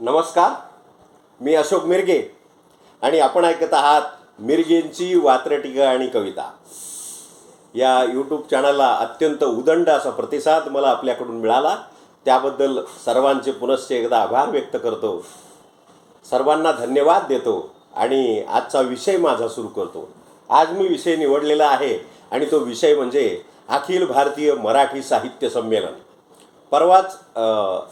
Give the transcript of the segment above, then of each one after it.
नमस्कार मी अशोक मिरगे आणि आपण ऐकत आहात मिरगेंची वात्रटिका आणि कविता. या यूट्यूब चॅनलला अत्यंत उदंड असा प्रतिसाद मला आपल्याकडून मिळाला. त्याबद्दल सर्वांचे पुनश्च एकदा आभार व्यक्त करतो. सर्वांना धन्यवाद देतो आणि आजचा विषय माझा सुरू करतो. आज मी विषय निवडलेला आहे आणि तो विषय म्हणजे अखिल भारतीय मराठी साहित्य संमेलन. परवाच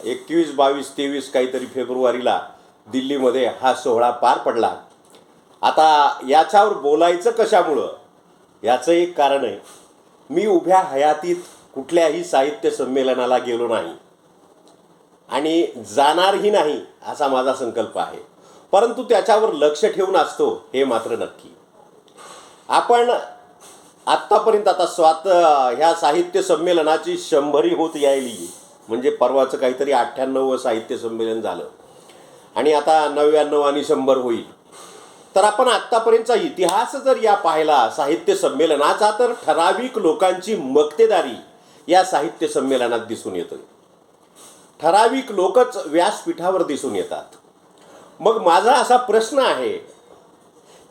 एकवीस बावीस तेवीस काहीतरी फेब्रुवारीला दिल्लीमध्ये हा सोहळा पार पडला. आता याच्यावर बोलायचं कशामुळं? याचं एक कारण आहे. मी उभ्या हयातीत कुठल्याही साहित्य संमेलनाला गेलो नाही. आणि जाणारही नाही असा माझा संकल्प आहे. परंतु त्याच्यावर लक्ष ठेवून असतो हे मात्र नक्की. आपण आत्तापर्यंत आता स्वात ह्या साहित्य संमेलनाची शंभरी होत यायली. म्हणजे परवाचं काहीतरी अठ्ठ्याण्णव साहित्य संमेलन झालं. आणि आता नव्याण्णव आणि शंभर होईल. तर आपण आत्तापर्यंतचा इतिहास जर या पाहिला साहित्य संमेलनाचा तर ठराविक लोकांची मक्तेदारी या साहित्य संमेलनात दिसून येतो ठराविक लोकच व्यासपीठावर दिसून येतात. मग माझा असा प्रश्न आहे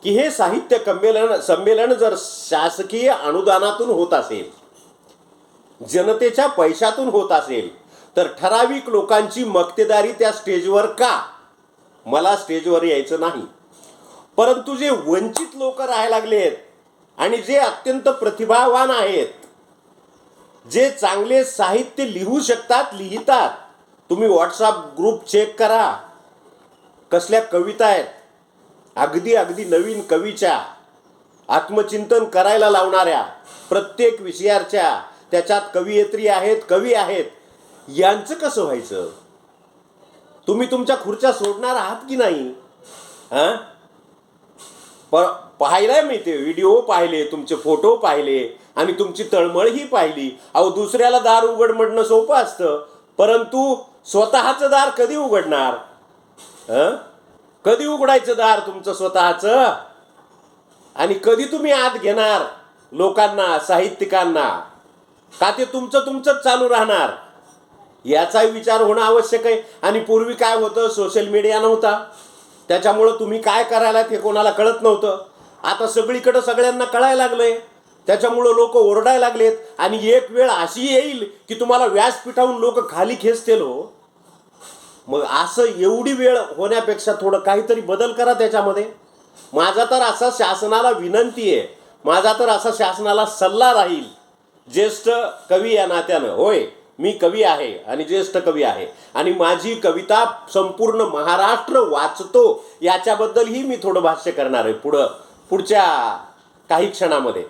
की हे साहित्य संमेलन संमेलन जर शासकीय अनुदानातून होत असेल जनतेच्या पैशातून होत असेल तर ठराविक लोकांची मक्तेदारी त्या स्टेजवर का? मला स्टेजवर यायचं नाही. परंतु जे वंचित लोक राहायला लागलेत आणि जे अत्यंत प्रतिभावान आहेत जे चांगले साहित्य लिहू शकतात लिहितात तुम्ही व्हॉट्सअप ग्रुप चेक करा. कसल्या कविता आहेत? अगदी अगदी नवीन कवीच्या आत्मचिंतन करायला लावणाऱ्या प्रत्येक विषयाच्या त्याच्यात कवयित्री आहेत कवी आहेत. यांचं कसं व्हायचं? तुम्ही तुमच्या खुर्च्या सोडणार आहात की नाही? हां? प पाहिलाय मी ते व्हिडिओ पाहिले तुमचे फोटो पाहिले आणि तुमची तळमळही पाहिली. अहो दुसऱ्याला दार उघड म्हणणं सोपं असतं परंतु स्वतःचं दार कधी उघडणार? हं? कधी उघडायचं दार तुमचं स्वतःचं? आणि कधी तुम्ही आत घेणार लोकांना साहित्यिकांना? का ते तुमचं तुमचंच चालू राहणार? याचाही विचार होणं आवश्यक आहे. आणि पूर्वी काय होतं सोशल मीडिया नव्हता. त्याच्यामुळं तुम्ही काय करायला हे कोणाला कळत नव्हतं. आता सगळीकडं सगळ्यांना कळायला लागलं आहे त्याच्यामुळं लोक ओरडायला लागलेत. आणि एक वेळ अशी येईल की तुम्हाला व्यासपीठाहून लोक खाली खेचतील हो. मग असं एवढी वेळ होण्यापेक्षा थोडं काहीतरी बदल करा त्याच्यामध्ये. माझा तर असा शासनाला विनंती आहे. माझा तर असा शासनाला सल्ला राहील. ज्येष्ठ कवी या नात्यानं. होय. मी कवी आहे आणि ज्येष्ठ कवी आहे. आणि माझी कविता संपूर्ण महाराष्ट्र वाचतो. याच्याबद्दलही मी थोडं भाष्य करणार आहे पुढं पुढच्या काही क्षणामध्ये.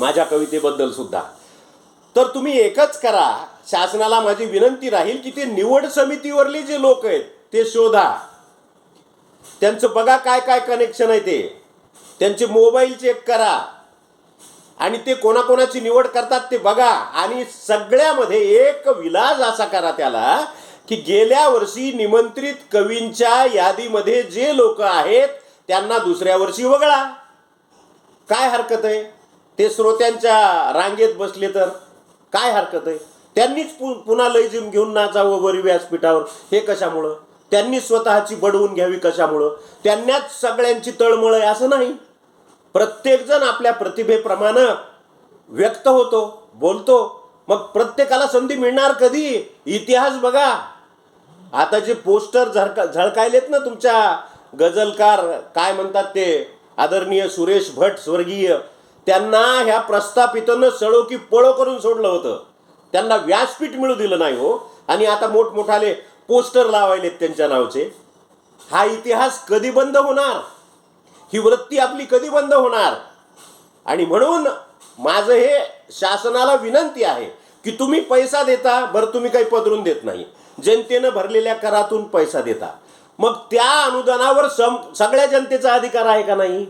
माझ्या कवितेबद्दल सुद्धा. तर तुम्ही एकच करा. शासनाला माझी विनंती राहील की ते निवड समितीवरले जे लोक आहेत ते शोधा. त्यांचं बघा काय काय कनेक्शन आहे ते. त्यांचे मोबाईल चेक करा. आणि ते कोणाकोणाची निवड करतात ते बघा. आणि सगळ्यामध्ये एक विलाज असा करा त्याला की गेल्या वर्षी निमंत्रित कवींच्या यादीमध्ये जे लोक आहेत त्यांना दुसऱ्या वर्षी वगळा. काय हरकत आहे? ते श्रोत्यांच्या रांगेत बसले तर काय हरकत आहे? त्यांनीच पु पुन्हा लयजिम घेऊन नाचावं वरी व्यासपीठावर हे कशामुळं? त्यांनी स्वतःची बडवून घ्यावी कशामुळं? त्यांनाच सगळ्यांची तळमळ आहे असं नाही. प्रत्येकजण आपल्या प्रतिभेप्रमाणे व्यक्त होतो बोलतो. मग प्रत्येकाला संधी मिळणार कधी? इतिहास बघा. आता जे पोस्टर झळका झळकायलेत ना तुमच्या गझलकार काय म्हणतात ते? आदरणीय सुरेश भट स्वर्गीय. त्यांना ह्या प्रस्थापितनं सळो की पळो करून सोडलं होतं. त्यांना व्यासपीठ मिळू दिलं नाही हो. आणि आता मोठमोठाले पोस्टर लावायलेत त्यांच्या नावचे. हा इतिहास कधी बंद होणार? ही वृत्ती आपली कधी बंद होणार? आणि म्हणून माझं हे शासनाला विनंती आहे की तुम्ही पैसा देता बरं तुम्ही काही पदरून देत नाही. जनतेनं भरलेल्या करातून पैसा देता. मग त्या अनुदानावर सम सगळ्या जनतेचा अधिकार आहे का नाही?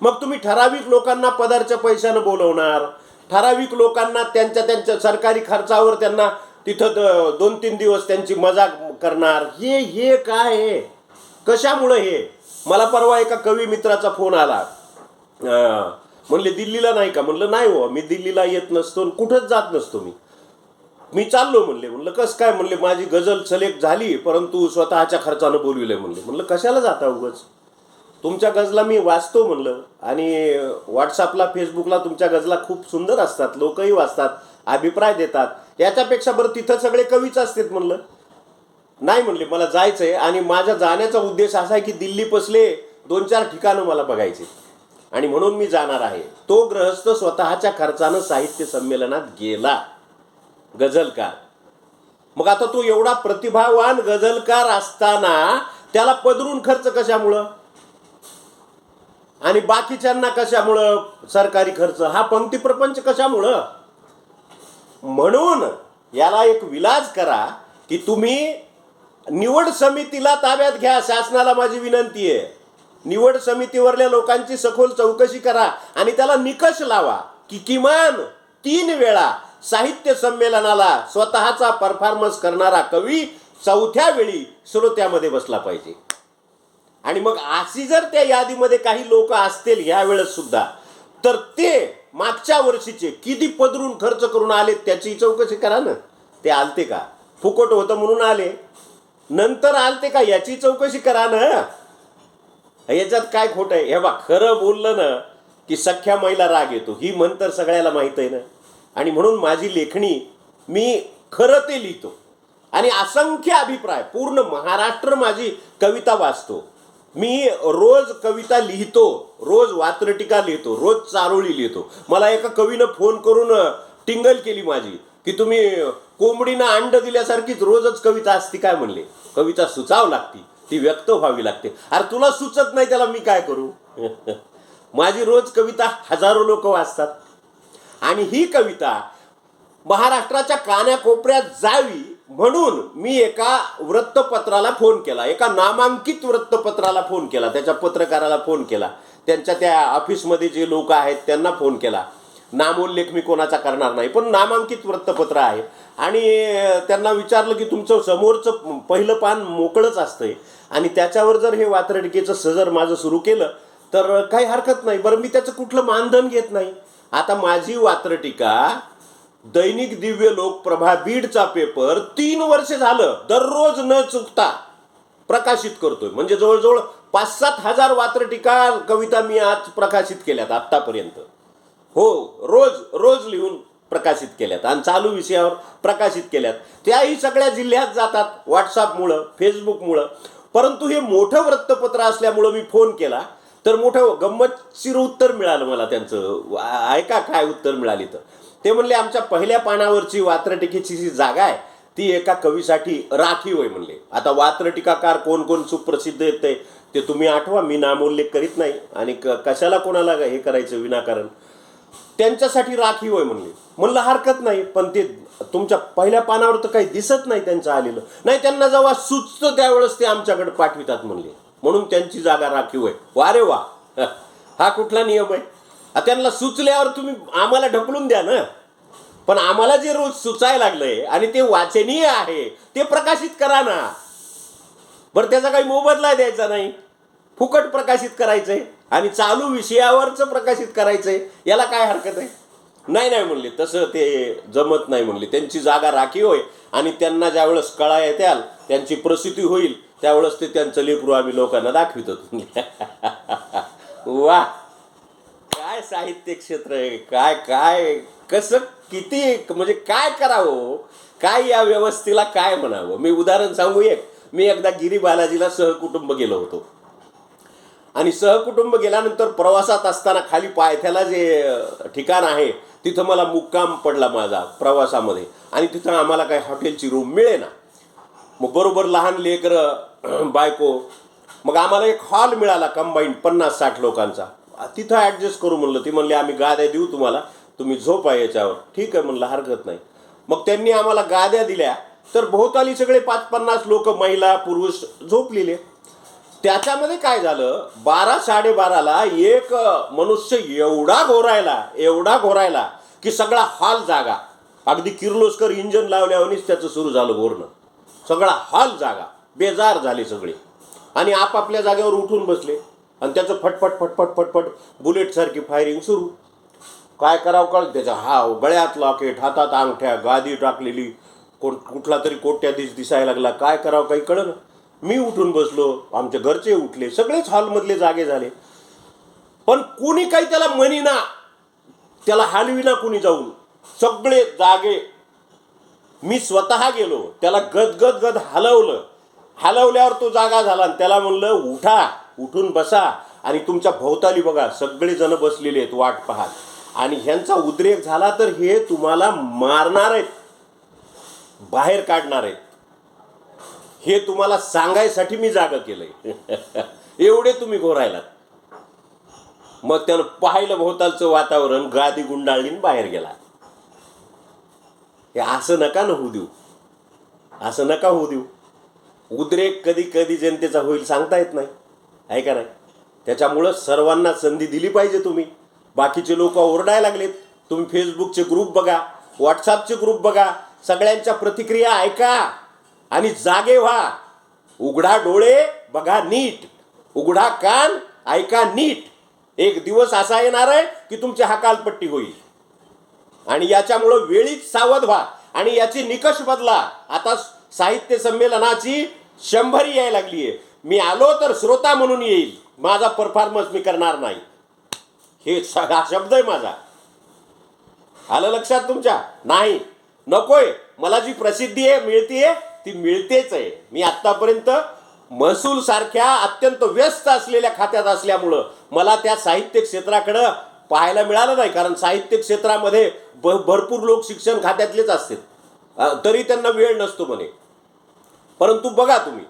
मग तुम्ही ठराविक लोकांना पदारच्या पैशानं बोलवणार. ठराविक लोकांना त्यांच्या त्यांच्या सरकारी खर्चावर त्यांना तिथं दोन तीन दिवस त्यांची मजाक करणार. हे हे काय आहे? कशामुळं हे? मला परवा एका कवी मित्राचा फोन आला. म्हणले दिल्लीला नाही का? म्हणलं नाही हो मी दिल्लीला येत नसतो आणि कुठंच जात नसतो मी. मी चाललो म्हणले. म्हणलं कसं काय? म्हणले माझी गझल सलेक्ट झाली परंतु स्वतःच्या खर्चानं बोलविलंय म्हणले. म्हणलं कशाला जाता उगच? तुमच्या गजला मी वाचतो म्हणलं. आणि व्हॉट्सअपला फेसबुकला तुमच्या गजला खूप सुंदर असतात लोकही वाचतात अभिप्राय देतात. याच्यापेक्षा बरं तिथं सगळे कवीच असतात म्हणलं. नाही म्हणले मला जायचं आहे आणि माझ्या जाण्याचा उद्देश असा आहे की दिल्ली पसले दोन चार ठिकाणं मला बघायचे. आणि म्हणून मी जाणार आहे. तो ग्रहस्थ स्वतःच्या खर्चानं साहित्य संमेलनात गेला. गझलकार. मग आता तो एवढा प्रतिभावान गझलकार असताना त्याला पदरून खर्च कशामुळं? आणि बाकीच्यांना कशामुळं सरकारी खर्च? हा पंक्ती प्रपंच कशामुळं? म्हणून याला एक विलाज करा की तुम्ही निवड समितीला ताब्यात घ्या शासनाला माझी विनंती आहे. निवड समितीवरल्या लोकांची सखोल चौकशी करा आणि त्याला निकष लावा की किमान तीन वेळा साहित्य संमेलनाला स्वतःचा परफॉर्मन्स करणारा कवी चौथ्या वेळी श्रोत्यामध्ये बसला पाहिजे. आणि मग अशी जर त्या यादीमध्ये काही लोक असतील ह्या वेळेस सुद्धा तर ते मागच्या वर्षीचे किती पदरून खर्च करून आले त्याची चौकशी करा ना. ते आलते का? फुकट होतं म्हणून आले. नंतर आलते का? याची चौकशी करा ना. याच्यात काय खोट आहे? हे बा खरं बोललं ना की सख्या महिला राग येतो. ही म्हण तर सगळ्याला माहीत आहे ना. आणि म्हणून माझी लेखणी मी खरं ते लिहितो. आणि असंख्य अभिप्राय पूर्ण महाराष्ट्र माझी कविता वाचतो. मी रोज कविता लिहितो रोज वात्रटिका लिहितो रोज चारोळी लिहितो. मला एका कवीनं फोन करून टिंगल केली माझी. की तुम्ही कोंबडीनं अंड दिल्यासारखीच रोजच कविता असती काय म्हणले? कविता सुचाव लागती ती व्यक्त व्हावी लागते. अरे तुला सुचत नाही त्याला मी काय करू? माझी रोज कविता हजारो लोक वाचतात. आणि ही कविता महाराष्ट्राच्या कान्याकोपऱ्यात जावी म्हणून मी एका वृत्तपत्राला फोन केला. एका नामांकित वृत्तपत्राला फोन केला. त्याच्या पत्रकाराला फोन केला. त्यांच्या त्या ऑफिसमध्ये जे लोक आहेत त्यांना फोन केला. नामोल्लेख मी कोणाचा करणार नाही. पण नामांकित वृत्तपत्र आहे. आणि त्यांना विचारलं की तुमचं समोरचं पहिलं पान मोकळंच असतंय. आणि त्याच्यावर जर हे वात्रटिकेचं सजर माझं सुरू केलं तर काही हरकत नाही. बरं मी त्याचं कुठलं मानधन घेत नाही. आता माझी वात्रटिका दैनिक दिव्य लोकप्रभा बीडचा पेपर तीन वर्ष झालं. दररोज न चुकता प्रकाशित करतोय. म्हणजे जवळजवळ पाच सात हजार वात्रटिका कविता मी आज प्रकाशित केल्यात आत्तापर्यंत. हो रोज रोज लिहून प्रकाशित केल्यात आणि चालू विषयावर प्रकाशित केल्यात. त्याही सगळ्या जिल्ह्यात जातात व्हॉट्सअपमुळं फेसबुकमुळं परंतु हे मोठं वृत्तपत्र असल्यामुळं मी फोन केला तर मोठं गंमतशीर उत्तर मिळालं मला त्यांचं. ऐका काय उत्तर मिळाली तर. ते म्हणले आमच्या पहिल्या पानावरची वात्रटिकेची जी जागा आहे ती एका कवीसाठी राखीव आहे म्हणले. आता वात्रटिकाकार कोण कोण सुप्रसिद्ध येते ते तुम्ही आठवा. मी नामोल्लेख करीत नाही आणि क- कशाला कोणाला हे करायचं विनाकारण? त्यांच्यासाठी राखीव आहे म्हणले. म्हणलं हरकत नाही पण ते तुमच्या पहिल्या पानावर तर काही दिसत नाही त्यांचं आलेलं. नाही त्यांना जेव्हा सुचतं त्यावेळेस ते आमच्याकडे पाठवितात म्हणले. म्हणून त्यांची जागा राखीव आहे वा रे वा. हा. कुठला नियम आहे? त्यांना सुचल्यावर तुम्ही आम्हाला ढकलून द्या ना. पण आम्हाला जे रोज सुचायला लागलंय आणि ते वाचनीय आहे ते प्रकाशित करा ना. बरं त्याचा काही मोबदला द्यायचा नाही. फुकट प्रकाशित करायचंय. आणि चालू विषयावरच प्रकाशित करायचंय याला काय हरकत आहे? नाही नाही म्हणले. तसं ते जमत नाही म्हणले. त्यांची जागा राखीव होय आणि त्यांना ज्यावेळेस कळा येत्याल त्यांची प्रसिद्धी होईल त्यावेळेस ते त्यांचं लेकरू आम्ही लोकांना दाखवितो. वा. काय साहित्य क्षेत्र आहे? काय काय कसं किती म्हणजे काय करावं? काय या व्यवस्थेला काय म्हणावं? मी उदाहरण सांगू एक. मी एकदा गिरी बालाजीला सहकुटुंब गेलो होतो. आणि सहकुटुंब गेल्यानंतर प्रवासात असताना खाली पायथ्याला जे ठिकाण आहे तिथं मला मुक्काम पडला माझा प्रवासामध्ये. आणि तिथं आम्हाला काही हॉटेलची रूम मिळेना. मग बरोबर लहान लेकरं बायको मग आम्हाला एक हॉल मिळाला कंबाईंड पन्नास साठ लोकांचा. तिथं ॲडजस्ट करू म्हणलं ती म्हणली आम्ही गाद्या देऊ तुम्हाला तुम्ही झोपा याच्यावर. ठीक आहे म्हणलं हरकत नाही. मग त्यांनी आम्हाला गाद्या दिल्या तर भोवताली सगळे पाच पन्नास लोक महिला पुरुष झोपलेले. त्याच्यामध्ये काय झालं? बारा साडेबाराला एक मनुष्य एवढा घोरायला एवढा घोरायला की सगळा हाल जागा. अगदी किर्लोस्कर इंजन लावल्यावरच त्याचं सुरू झालं घोरणं सगळा हाल जागा. बेजार झाले सगळे. आणि आपापल्या जागेवर उठून बसले. आणि त्याचं फटफट फटफट फटफट बुलेटसारखी फायरिंग सुरू. काय करावं कळ त्याचा? हा गळ्यात लॉकेट हातात अंगठ्या गादी टाकलेली. कोण कुठला तरी कोट्याधीश दिसायला लागला. काय करावं काही कळलं? मी उठून बसलो आमच्या घरचे उठले सगळेच हॉलमधले जागे झाले. पण कोणी काही त्याला म्हणीना त्याला हलविना कुणी जाऊन. सगळे जागे. मी स्वतः गेलो त्याला गदगद गद हलवलं. हलवल्यावर तो जागा झाला आणि त्याला म्हणलं उठा उठून बसा आणि तुमच्या भोवताली बघा सगळेजण बसलेले आहेत वाट पाहत. आणि ह्यांचा उद्रेक झाला तर हे तुम्हाला मारणार आहेत. बाहेर काढणार आहेत. हे तुम्हाला सांगायसाठी मी जागा केलंय. एवढे तुम्ही घोरायलात मग त्यानं पाहिलं भोवतालचं वातावरण गादी गुंडाळीन बाहेर गेला. हे असं नका न होऊ देऊ. असं नका होऊ देऊ. उद्रेक कधी कधी जनतेचा होईल सांगता येत नाही. आहे का नाही? त्याच्यामुळं सर्वांना संधी दिली पाहिजे तुम्ही. बाकीचे लोक ओरडायला लागलेत. तुम्ही फेसबुकचे ग्रुप बघा व्हॉट्सअपचे ग्रुप बघा. सगळ्यांच्या प्रतिक्रिया ऐका. आणि जागे व्हा. उघडा डोळे बघा नीट. उघडा कान ऐका नीट. एक दिवस असा येणार आहे की तुमची हकालपट्टी होईल. आणि याच्यामुळं वेळीच सावध व्हा. आणि याची निकष बदला. आता साहित्य संमेलनाची शंभरी यायला लागली आहे मी आलो तर श्रोता म्हणून येईल. माझा परफॉर्मन्स मी करणार नाही. हे सगळा शब्द आहे माझा. आलं लक्षात तुमच्या? नाही. नकोय. मला जी प्रसिद्धी आहे मिळतीये ती मिळतेच आहे. मी आत्तापर्यंत महसूल सारख्या अत्यंत व्यस्त असलेल्या खात्यात असल्यामुळं मला त्या साहित्य क्षेत्राकडं पाहायला मिळालं नाही. कारण साहित्य क्षेत्रामध्ये भ भरपूर लोक शिक्षण खात्यातलेच असतात. तरी त्यांना वेळ नसतो म्हणे. परंतु बघा तुम्ही.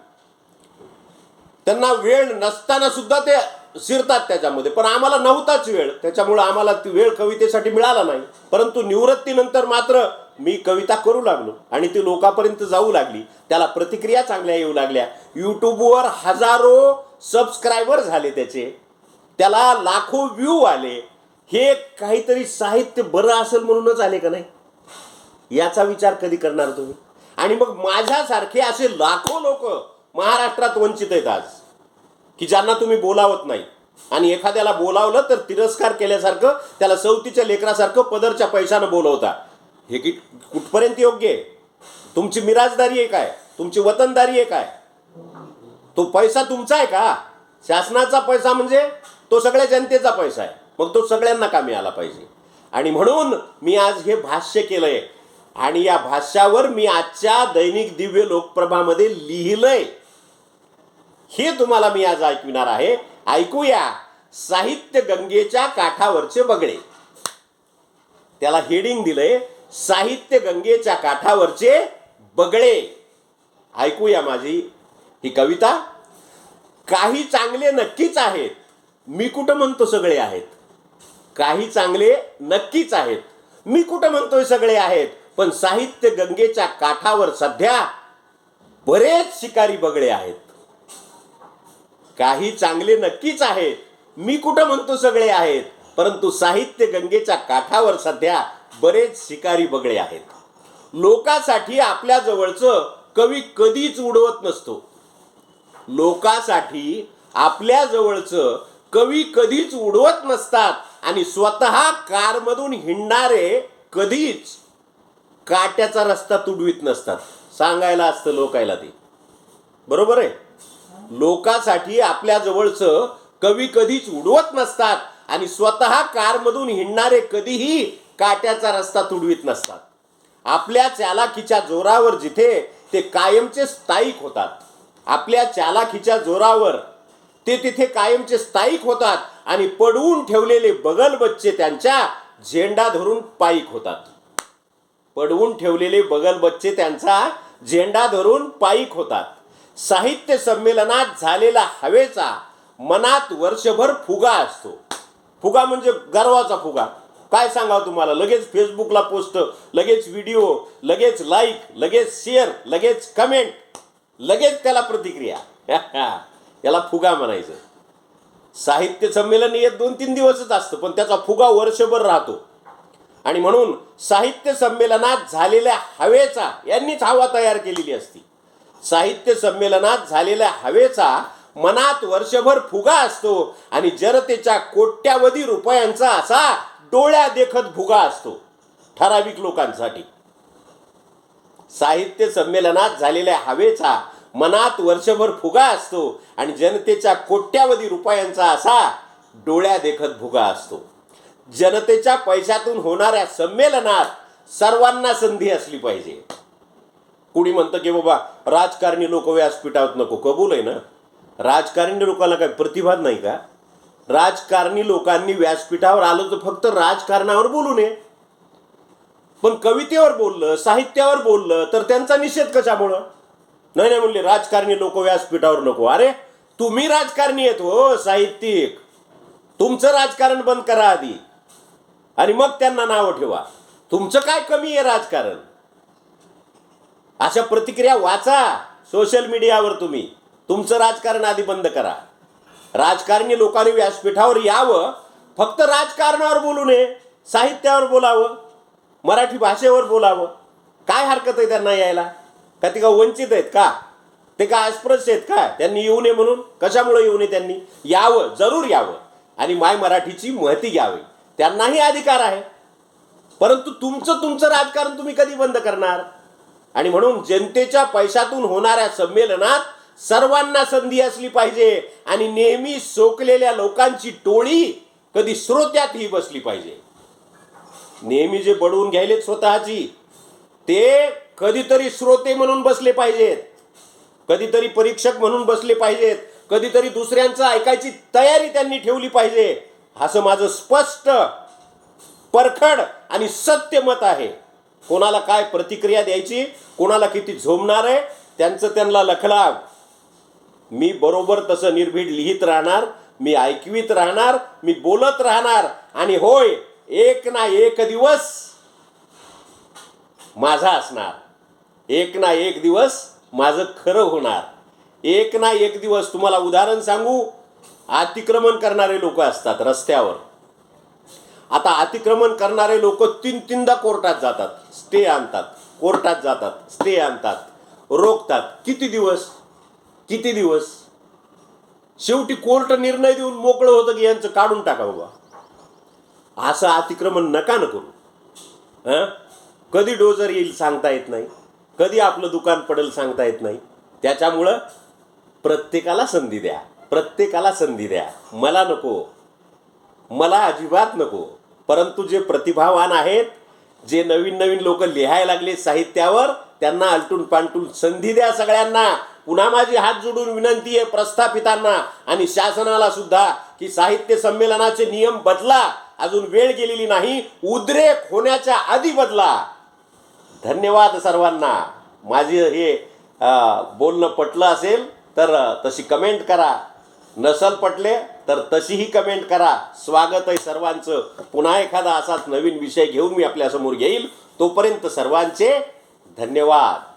त्यांना वेळ नसताना सुद्धा ते शिरतात त्याच्यामध्ये. पण आम्हाला नव्हताच वेळ. त्याच्यामुळं आम्हाला ती वेळ कवितेसाठी मिळाला नाही. परंतु निवृत्तीनंतर मात्र मी कविता करू लागलो आणि ती लोकांपर्यंत जाऊ लागली. त्याला प्रतिक्रिया चांगल्या येऊ लागल्या. यूट्यूबवर हजारो सबस्क्रायबर झाले त्याचे. त्याला लाखो व्ह्यू आले. हे काहीतरी साहित्य बरं असेल म्हणूनच आले का नाही? याचा विचार कधी करणार तुम्ही? आणि मग माझ्यासारखे असे लाखो लोक महाराष्ट्रात वंचित आहेत आज की ज्यांना तुम्ही बोलावत नाही. आणि एखाद्याला बोलावलं तर तिरस्कार केल्यासारखं त्याला सवतीच्या लेकरासारखं पदरच्या पैशानं बोलवता. हे की कुठपर्यंत योग्य आहे? तुमची मिराजदारी आहे काय? तुमची वतनदारी आहे काय? तो पैसा तुमचा आहे का? शासनाचा पैसा म्हणजे तो सगळ्या जनतेचा पैसा आहे. मग तो सगळ्यांना कामी आला पाहिजे? आणि म्हणून मी आज हे भाष्य केलंय. आणि या भाष्यावर मी आजच्या दैनिक दिव्य लोकप्रभामध्ये लिहिलंय. हे तुम्हाला मी आज ऐकविणार आहे. ऐकूया. साहित्य गंगेच्या काठावरचे बगळे त्याला हेडिंग दिलंय साहित्य गंगेच्या काठावरचे बगळे. ऐकूया माझी ही कविता. काही चांगले नक्कीच आहेत. मी कुठं म्हणतो सगळे आहेत? काही चांगले नक्कीच आहेत. मी कुठं म्हणतोय सगळे आहेत? पण साहित्य गंगेच्या काठावर सध्या बरेच शिकारी बगळे आहेत. काही चांगले नक्कीच आहेत. मी कुठं म्हणतो सगळे आहेत? परंतु साहित्य गंगेच्या काठावर सध्या बरेच शिकारी बगळे आहेत. लोकासाठी आपल्या जवळचं कवी कधीच उडवत नसतो. लोकासाठी आपल्या जवळचं कवी कधीच उडवत नसतात आणि स्वतः कारमधून हिंडणारे कधीच काट्याचा रस्ता तुडवीत नसतात. सांगायला असतं लोकायला ते. बरोबर आहे? लोकासाठी आपल्या जवळचं कवी कधीच उडवत नसतात आणि स्वतः कारमधून हिंडणारे कधीही काट्याचा रस्ता तुडवीत नसतात. आपल्या चालाखीच्या जोरावर जिथे ते कायमचे स्थायिक होतात. आपल्या चालाखीच्या जोरावर ते तिथे कायमचे स्थायिक होतात आणि पडवून ठेवलेले बगल बच्चे त्यांच्या झेंडा धरून पायिक होतात. पडवून ठेवलेले बगल बच्चे त्यांचा झेंडा धरून पायिक होतात. साहित्य संमेलनात झालेला हवेचा मनात वर्षभर फुगा असतो. फुगा म्हणजे गर्वाचा फुगा. काय सांगावं तुम्हाला? लगेच फेसबुकला पोस्ट लगेच व्हिडिओ लगेच लाईक लगेच शेअर लगेच कमेंट लगेच त्याला प्रतिक्रिया. याला फुगा म्हणायचं. साहित्य संमेलन हे दोन तीन दिवसच असतं पण त्याचा फुगा वर्षभर राहतो. आणि म्हणून साहित्य संमेलनात झालेल्या हवेचा यांनीच हवा तयार केलेली असती. साहित्य संमेलनात झालेल्या हवेचा मनात वर्षभर फुगा असतो आणि जनतेच्या कोट्यावधी रुपयांचा असा डोळ्या देखत भुगा असतो ठराविक लोकांसाठी. साहित्य संमेलनात झालेल्या हवेचा मनात वर्षभर फुगा असतो आणि जनतेच्या कोट्यावधी रुपयांचा असा डोळ्या देखत भुगा असतो. जनतेच्या पैशातून होणाऱ्या संमेलनात सर्वांना संधी असली पाहिजे. कुणी म्हणतं की बाबा राजकारणी लोक व्यासपीठावत नको कबूल आहे ना? राजकारणी लोकांना काय प्रतिभा नाही का? राजकारणी लोकांनी व्यासपीठावर आलं तर फक्त राजकारणावर बोलू नये. पण कवितेवर बोललं साहित्यावर बोललं तर त्यांचा निषेध कशामुळं? नाही नाही म्हणले राजकारणी लोक व्यासपीठावर नको. अरे तुम्ही राजकारणी आहेत हो साहित्यिक. तुमचं राजकारण बंद करा आधी. आणि मग त्यांना नावं ठेवा. तुमचं काय कमी आहे राजकारण? अशा प्रतिक्रिया वाचा सोशल मीडियावर तुम्ही. तुमचं राजकारण आधी बंद करा. राजकारणी लोकांनी व्यासपीठावर यावं फक्त राजकारणावर बोलू नये साहित्यावर बोलावं मराठी भाषेवर बोलावं. काय हरकत आहे त्यांना यायला? का ते का वंचित आहेत का? ते का अस्पृश्य आहेत का? त्यांनी येऊ नये म्हणून? कशामुळे येऊ नये त्यांनी? यावं जरूर यावं. आणि माय मराठीची महती घ्यावी. त्यांनाही अधिकार आहे. परंतु तुमचं तुमचं राजकारण तुम्ही कधी बंद करणार? आणि म्हणून जनतेच्या पैशातून होणाऱ्या संमेलनात सर्वांना संधी असली पाहिजे आणि नेहमी सोकलेल्या लोकांची टोळी कधी श्रोत्यातही बसली पाहिजे. नेहमी जे बडवून घ्यायलेत स्वतःची ते कधीतरी श्रोते म्हणून बसले पाहिजेत. कधीतरी परीक्षक म्हणून बसले पाहिजेत. कधीतरी दुसऱ्यांचं ऐकायची तयारी त्यांनी ठेवली पाहिजे. असं माझं स्पष्ट परखड आणि सत्य मत आहे. कोणाला काय प्रतिक्रिया द्यायची कोणाला किती झोमणार आहे त्यांचं त्यांना लखलाव. मी बरोबर तसं निर्भीड लिहित राहणार मी ऐकवीत राहणार मी बोलत राहणार. आणि होय एक ना एक दिवस माझा असणार. एक ना एक दिवस माझं खरं होणार. एक ना एक दिवस तुम्हाला उदाहरण सांगू अतिक्रमण करणारे लोक असतात रस्त्यावर. आता अतिक्रमण करणारे लोक तीन तीनदा कोर्टात जातात स्टे आणतात कोर्टात जातात स्टे आणतात रोखतात. किती दिवस? किती दिवस? शेवटी कोर्ट निर्णय देऊन मोकळं होतं की यांचं काढून टाका बाबा असं अतिक्रमण नका न करू. हां? कधी डोजर येईल सांगता येत नाही. कधी आपलं दुकान पडेल सांगता येत नाही. त्याच्यामुळं प्रत्येकाला संधी द्या. प्रत्येकाला संधी द्या. मला नको. मला अजिबात नको. परंतु जे प्रतिभावान आहेत जे नवीन नवीन लोक लिहायला लागले साहित्यावर त्यांना आलटून पालटून संधी द्या सगळ्यांना. पुन्हा माझी हात जोडून विनंती आहे प्रस्थापितांना आणि शासनाला सुद्धा की साहित्य संमेलनाचे नियम बदला. अजून वेळ गेलेली नाही. उद्रेक होण्याच्या आधी बदला. धन्यवाद सर्वांना. माझे हे बोलणं पटलं असेल तर तशी कमेंट करा. नसल पटले तर तशीही कमेंट करा. स्वागत आहे सर्वांचं. पुन्हा एखादा असाच नवीन विषय घेऊन मी आपल्यासमोर येईल. तोपर्यंत सर्वांचे धन्यवाद.